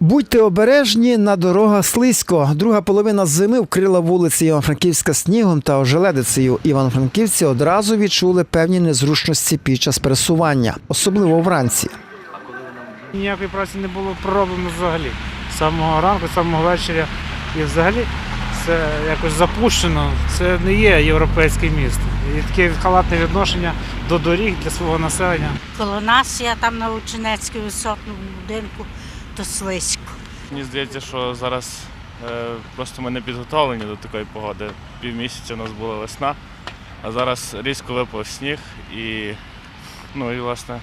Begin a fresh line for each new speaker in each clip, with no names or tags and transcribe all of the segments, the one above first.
Будьте обережні на дорогах слизько. Друга половина зими вкрила вулиці Івано-Франківська снігом та ожеледицею. Івано-Франківці одразу відчули певні незручності під час пересування, особливо вранці.
Ніякої праці не було пророблено взагалі. З самого ранку, з самого вечора. І взагалі це якось запущено. Це не є європейське місто. І таке халатне відношення до доріг для свого населення.
Коло нас я там на Ученецькій високому будинку, то слизько.
Мені здається, що зараз е, просто ми не підготовлені до такої погоди. Півмісяця у нас була весна, а зараз різко випав сніг і, ну, і власне,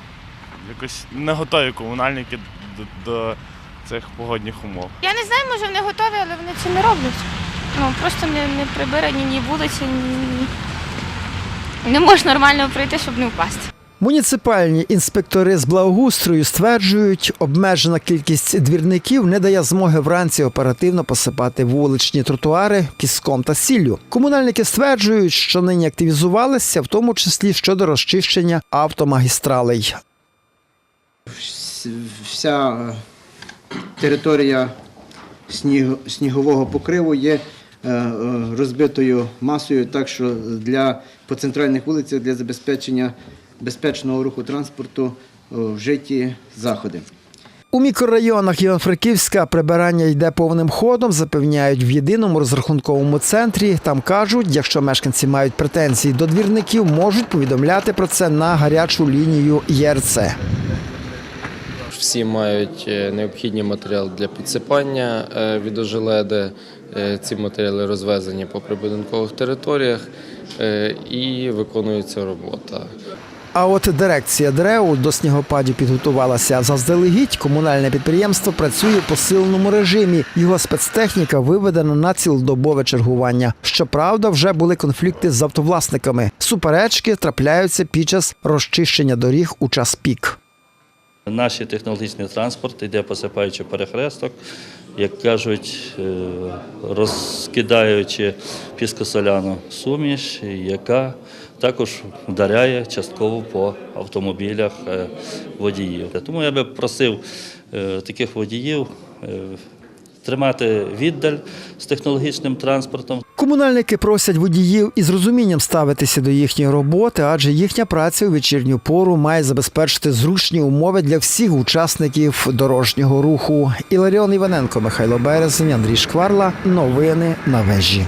якось не готові комунальники до, до цих погодних умов.
Я не знаю, може вони готові, але вони це не роблять. Ну просто не, не прибирані ні вулиці, ні. Не можна нормально пройти, щоб не впасти.
Муніципальні інспектори з благоустрою стверджують, обмежена кількість двірників не дає змоги вранці оперативно посипати вуличні тротуари піском та сіллю. Комунальники стверджують, що нині активізувалися, в тому числі щодо розчищення автомагістралей.
Вся е, територія снігового покриву є е, е, розбитою масою, так що для по центральних вулицях для забезпечення безпечного руху транспорту вжиті заходи.
У мікрорайонах Івано-Франківська прибирання йде повним ходом, запевняють в єдиному розрахунковому центрі. Там кажуть, якщо мешканці мають претензії до двірників, можуть повідомляти про це на гарячу лінію ЄРЦ.
Всі мають е, необхідні матеріали для підсипання е, від ожеледи. Е, Ці матеріали розвезені по прибудинкових територіях і виконується робота.
А от дирекція ДРЕУ до снігопадів підготувалася заздалегідь. Комунальне підприємство працює в посиленому режимі. Його спецтехніка виведена на цілодобове чергування. Щоправда, вже були конфлікти з автовласниками. Суперечки трапляються під час розчищення доріг у час пік.
Наш технологічний транспорт йде посипаючи перехресток, як кажуть, е, розкидаючи піскосоляну суміш, яка також вдаряє частково по автомобілях е, водіїв. Тому я би просив е, таких водіїв тримати віддаль з технологічним транспортом.
Комунальники просять водіїв із розумінням ставитися до їхньої роботи, адже їхня праця у вечірню пору має забезпечити зручні умови для всіх учасників дорожнього руху. Іларіон Іваненко, Михайло Березень, Андрій Шкварла. Новини на вежі.